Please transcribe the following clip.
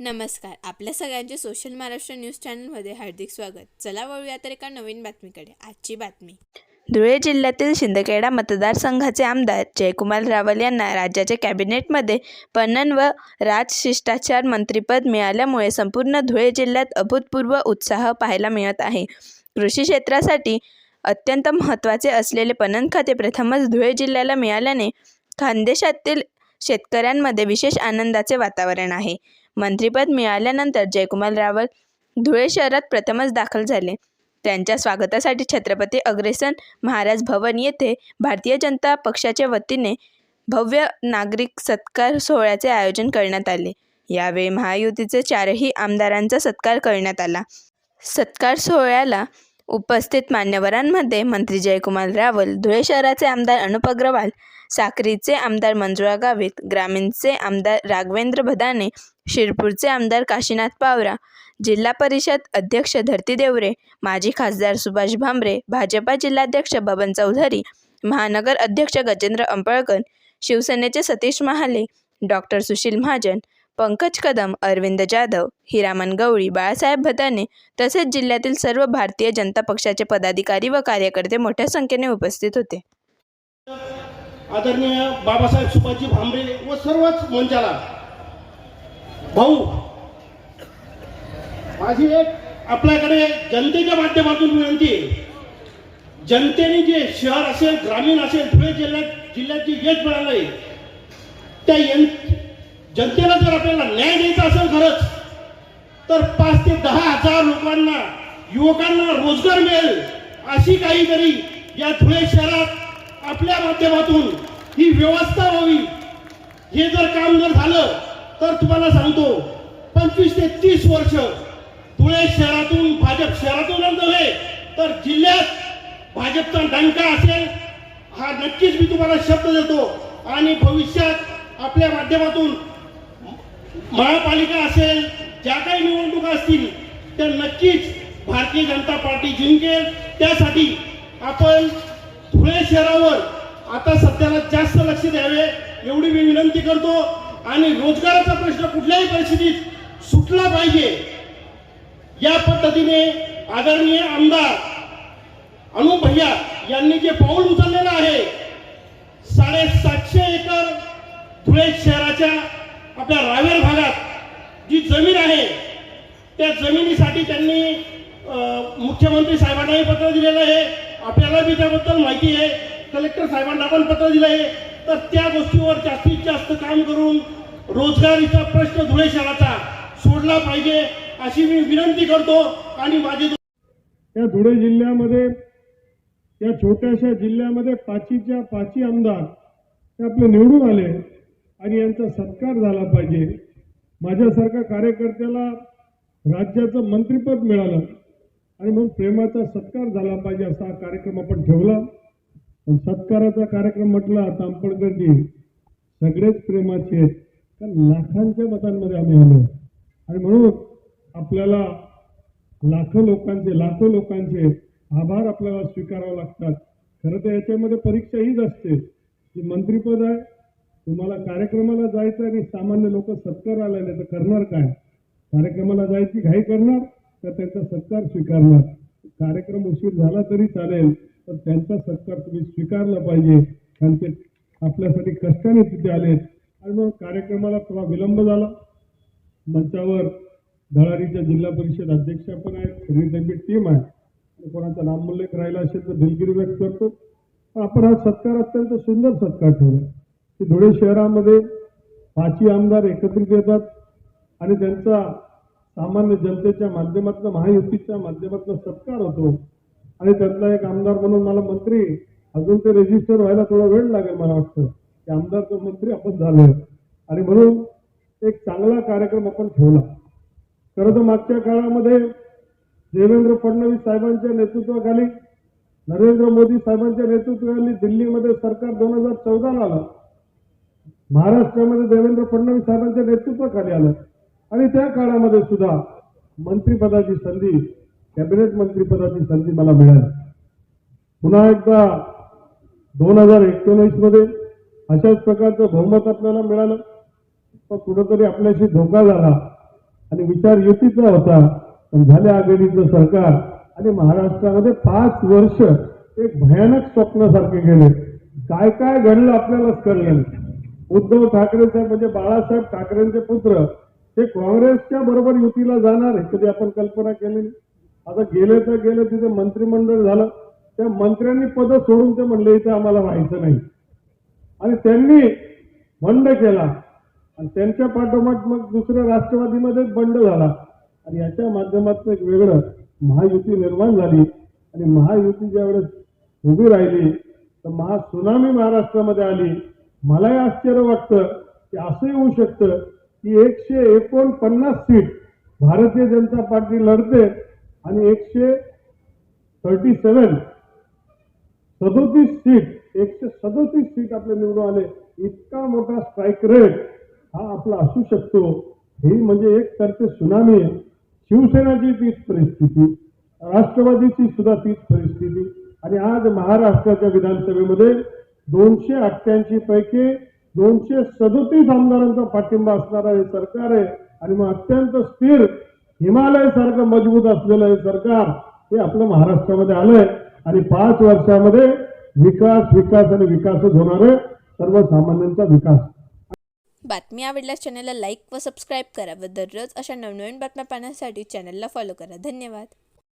नमस्कार. आपल्या सगळ्यांचे सोशल महाराष्ट्र न्यूज चॅनलमध्ये हार्दिक स्वागत. चला वळूया तर एका नवीन बातमीकडे. आजची बातमी. धुळे जिल्ह्यातील शिंदखेडा मतदारसंघाचे आमदार जयकुमार रावल यांना राज्याच्या कॅबिनेटमध्ये पणन व राजशिष्टाचार मंत्रीपद मिळाल्यामुळे संपूर्ण धुळे जिल्ह्यात अभूतपूर्व उत्साह पाहायला मिळत आहे. कृषी क्षेत्रासाठी अत्यंत महत्त्वाचे असलेले पणन खाते प्रथमच धुळे जिल्ह्याला मिळाल्याने खानदेशातील शेतकऱ्यांमध्ये विशेष आनंदाचे वातावरण आहे. मंत्रिपद मिळाल्यानंतर जयकुमार रावल धुळे शहरात प्रथमच दाखल झाले. त्यांच्या स्वागतासाठी छत्रपती अग्रेसन महाराज भवन येथे भारतीय जनता पक्षाच्या वतीने भव्य नागरिक सत्कार सोहळ्याचे आयोजन करण्यात आले. यावेळी महायुतीचे चारही आमदारांचा सत्कार करण्यात आला. सत्कार सोहळ्याला उपस्थित मान्यवरांमध्ये मंत्री जयकुमार रावल धुळे शहराचे आमदार अनुप अग्रवाल साक्रीचे आमदार मंजुळा गावित ग्रामीणचे आमदार राघवेंद्र भदाने शिरपूरचे आमदार काशीनाथ पावरा जिल्हा परिषद अध्यक्ष धरती देवरे माजी खासदार सुभाष भांबरे भाजपा जिल्हाध्यक्ष बबन चौधरी महानगर अध्यक्ष गजेंद्र अंपळकर शिवसेनेचे सतीश महाले डॉक्टर सुशील महाजन पंकज कदम अरविंद जाधव हिरामन गवळी बाळासाहेब भदाने तसेच जिल्ह्यातील सर्व भारतीय जनता पक्षाचे पदाधिकारी व कार्यकर्ते मोठ्या संख्येने उपस्थित होते. आदरणीय बाबासाहेब सुभाषजी भांबरे व सर्वच मंचाला. भाऊ माझी एक आपल्याकडे जनतेच्या माध्यमातून विनंती आहे. जनतेने जे शहर असेल ग्रामीण असेल धुळे जिल्ह्यात जिल्ह्यात जे यश मिळालंय त्या जनतेला जर आपल्याला न्याय द्यायचा असेल खरंच तर पाच ते दहा हजार लोकांना युवकांना रोजगार मिळेल अशी काहीतरी या धुळे शहरात आपल्या माध्यमातून ही व्यवस्था व्हावी. हे जर काम जर झालं तर तुम्हाला सांगतो पंचवीस ते तीस वर्ष धुळे शहरातून भाजप शहरातून नव्हे तर जिल्ह्यात भाजपचा डंका असेल हा नक्कीच मी तुम्हाला शब्द देतो. आणि भविष्यात आपल्या माध्यमातून महापालिका असेल ज्या काही निवडणुका असतील त्या नक्कीच भारतीय जनता पार्टी जिंकेल. त्यासाठी आपण धुळे शहरावर आता सध्याला जास्त लक्ष द्यावे एवढी मी विनंती करतो. आणि रोजगाराचा प्रश्न कुठल्याही परिस्थितीत सुटला पाहिजे. या पद्धतीने आदरणीय आमदार अनुप भैया यांनी जे पाऊल उचललेलं आहे साडेसातशे एकर धुळे शहराच्या आपल्या रावेर भागात जी जमीन आहे त्या जमिनीसाठी त्यांनी अं, मुख्यमंत्री साहेबांनाही पत्र दिलेलं आहे. आपल्याला बी त्याबद्दल माहिती आहे. कलेक्टर साहेबांना पण पत्र दिलं आहे तर त्या गोष्टीवर जास्तीत जास्त काम करून रोजगारीचा प्रश्न धुळे शहराचा सोडला पाहिजे अशी मी विनंती करतो आणि माझे या धुळे जिल्ह्यामध्ये या छोट्याशा जिल्ह्यामध्ये पाचीच्या पाची आमदार ते आपले निवडून आले आणि यांचा सत्कार झाला पाहिजे. माझ्यासारख्या कार्यकर्त्याला राज्याचं मंत्रिपद मिळालं. आणि म्हणून प्रेमाचा सत्कार झाला पाहिजे असा हा कार्यक्रम आपण ठेवला. पण सत्काराचा कार्यक्रम म्हटला तांपडकरजी सगळेच प्रेमाचे आहेत. कारण लाखांच्या मतांमध्ये आम्ही आलो. आणि म्हणून आपल्याला लाखो लोकांचे लाखो लोकांचे आभार आपल्याला स्वीकारावे लागतात. खरं तर याच्यामध्ये परीक्षा हीच असते. की मंत्रीपद आहे तुम्हाला कार्यक्रमाला जायचं आणि सामान्य लोक सत्कार आले नाही तर करणार काय? कार्यक्रमाला जायची घाई करणार? तर त्यांचा सत्कार स्वीकारणार. कार्यक्रम उशीर झाला तरी चालेल पण त्यांचा सत्कार तुम्ही स्वीकारला पाहिजे. कारण ते आपल्यासाठी कष्टाने तिथे आलेत. आणि मग कार्यक्रमाला थोडा विलंब झाला. मंचावर धळारीच्या जिल्हा परिषद अध्यक्षा पण आहेत सगळी त्यांची टीम आहे. कोणाचा नामोल्लेख राहिला असेल तर दिलगिरी व्यक्त करतो. आपण हा सत्कार अत्यंत सुंदर सत्कार ठेवला. की धुळे शहरामध्ये पाचही आमदार एकत्रित येतात आणि त्यांचा सामान्य जनतेच्या माध्यमातून महायुतीच्या माध्यमातून सत्कार होतो. आणि त्यातला एक आमदार म्हणून मला मंत्री अजून ते रजिस्टर व्हायला थोडा वेळ लागेल मला वाटतं. की आमदारचा मंत्री आपण झालोय. आणि म्हणून एक चांगला कार्यक्रम आपण ठेवला. खरं तर मागच्या काळामध्ये देवेंद्र फडणवीस साहेबांच्या नेतृत्वाखाली नरेंद्र मोदी साहेबांच्या नेतृत्वाखाली दिल्लीमध्ये सरकार दोन हजार चौदाला आलं. महाराष्ट्रामध्ये देवेंद्र फडणवीस साहेबांच्या नेतृत्वाखाली आलं. आणि त्या काळामध्ये सुद्धा मंत्रिपदाची संधी कॅबिनेट मंत्रिपदाची संधी मला मिळाली. पुन्हा एकदा दोन हजार एकोणीसमध्ये अशाच प्रकारचं बहुमत आपल्याला मिळालं. पण कुठंतरी आपल्याशी धोका झाला आणि विचार युतीचा होता. पण झाले आघाडीचं सरकार आणि महाराष्ट्रामध्ये पाच वर्ष एक भयानक स्वप्नासारखे गेले. काय काय घडलं आपल्यालाच कळलं उद्धव ठाकरे साहेब म्हणजे बाळासाहेब ठाकरेंचे पुत्र ते काँग्रेसच्या बरोबर युतीला जाणार आहे कधी आपण कल्पना केली आता गेले तर गेले तिथे मंत्रिमंडळ झालं. त्या मंत्र्यांनी पद सोडून ते म्हणले इथे आम्हाला व्हायचं नाही. आणि त्यांनी बंड केला. आणि त्यांच्या पाठोपाठ मग दुसऱ्या राष्ट्रवादीमध्येच बंड झाला. आणि याच्या माध्यमातून एक वेगळं महायुती निर्माण झाली. आणि महायुती ज्यावेळेस उभी राहिली तर महासुनामी महाराष्ट्रामध्ये आली. मलाही आश्चर्य वाटतं की असं होऊ शकतं. की एकशे एकोणपन्नास सीट भारतीय जनता पार्टी लढते आणि एकशे थर्टी सेवन सदोतीस सीट एकशे सदोतीस सीट आपले निवडून आले. इतका मोठा स्ट्राईक रेट हा आपला असू शकतो. ही म्हणजे एक तर्फे सुनामी आहे. शिवसेनाची तीच परिस्थिती राष्ट्रवादीची सुद्धा तीच परिस्थिती. आणि आज महाराष्ट्राच्या विधानसभेमध्ये दोनशे अठ्ठ्याऐंशी पैकी दोनशे सदोतीस आमदारांचा पाठिंबा असणारा हे सरकार आहे आणि मग अत्यंत स्थिर हिमालय सारखं मजबूत असलेलं हे सरकार हे आपलं महाराष्ट्रामध्ये आलंय. आणि पाच वर्षामध्ये विकास विकास आणि विकासच होणार आहे. सर्वसामान्यांचा विकास. बातमी आवडल्यास चॅनलला लाईक व सबस्क्राईब करा व दररोज अशा नवनवीन बातम्या पाहण्यासाठी चॅनलला फॉलो करा. धन्यवाद.